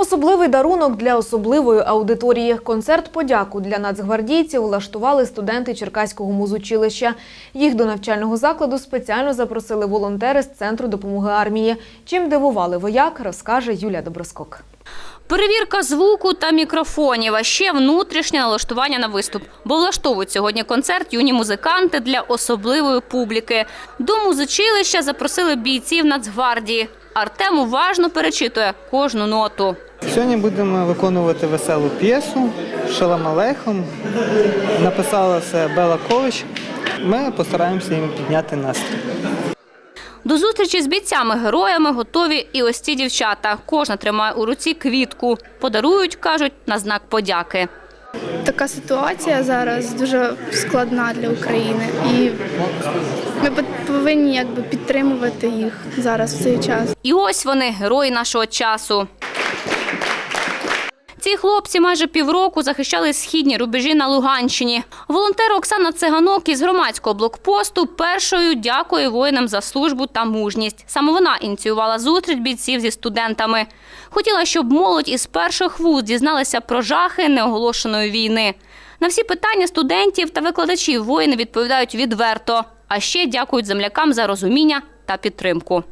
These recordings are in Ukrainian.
Особливий дарунок для особливої аудиторії. Концерт подяку для нацгвардійців влаштували студенти Черкаського музучилища. Їх до навчального закладу спеціально запросили волонтери з центру допомоги армії. Чим дивували вояк, розкаже Юлія Доброскок. Перевірка звуку та мікрофонів, а ще внутрішнє налаштування на виступ. Бо влаштовують сьогодні концерт юні музиканти для особливої публіки. До музичилища запросили бійців Нацгвардії. Артем уважно перечитує кожну ноту. Сьогодні будемо виконувати веселу п'єсу Шалам Алейхом. Написала це Бела Кович. Ми постараємося їм підняти настрій. До зустрічі з бійцями-героями готові і ось ці дівчата. Кожна тримає у руці квітку. Подарують, кажуть, на знак подяки. Така ситуація зараз дуже складна для України, і ми повинні якби підтримувати їх зараз в цей час. І ось вони, герої нашого часу. Ці хлопці майже півроку захищали східні рубежі на Луганщині. Волонтер Оксана Циганок із громадського блокпосту першою дякує воїнам за службу та мужність. Саме вона ініціювала зустріч бійців зі студентами. Хотіла, щоб молодь із перших вуз дізналася про жахи неоголошеної війни. На всі питання студентів та викладачів воїни відповідають відверто. А ще дякують землякам за розуміння та підтримку.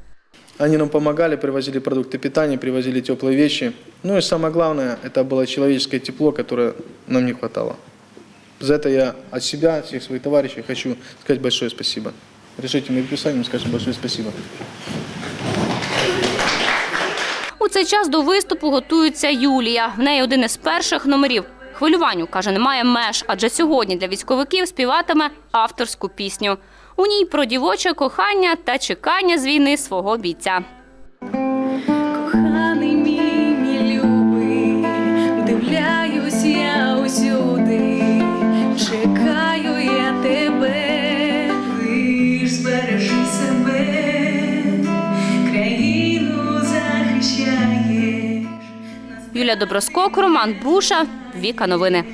Они нам помогали, привозили продукты питания, привозили теплые вещи. Ну и самое главное, это было человеческое тепло, которое нам не хватало. За это я от себя, всех своих товарищей хочу сказать большое спасибо. Решительным писанием скажем большое спасибо. У цей час до виступу готується Юлія. В неї один із перших номерів. Хвилюванню, каже, немає меж, адже сьогодні для військовиків співатиме авторську пісню. У ній про дівоче кохання та чекання з війни свого бійця. Коханий мій, мій любий, вдивляюсь я усюди, чекаю я тебе, лиш збережи себе, країну захищаєш. Юлія Доброскок, Роман Буша, Віка Новини.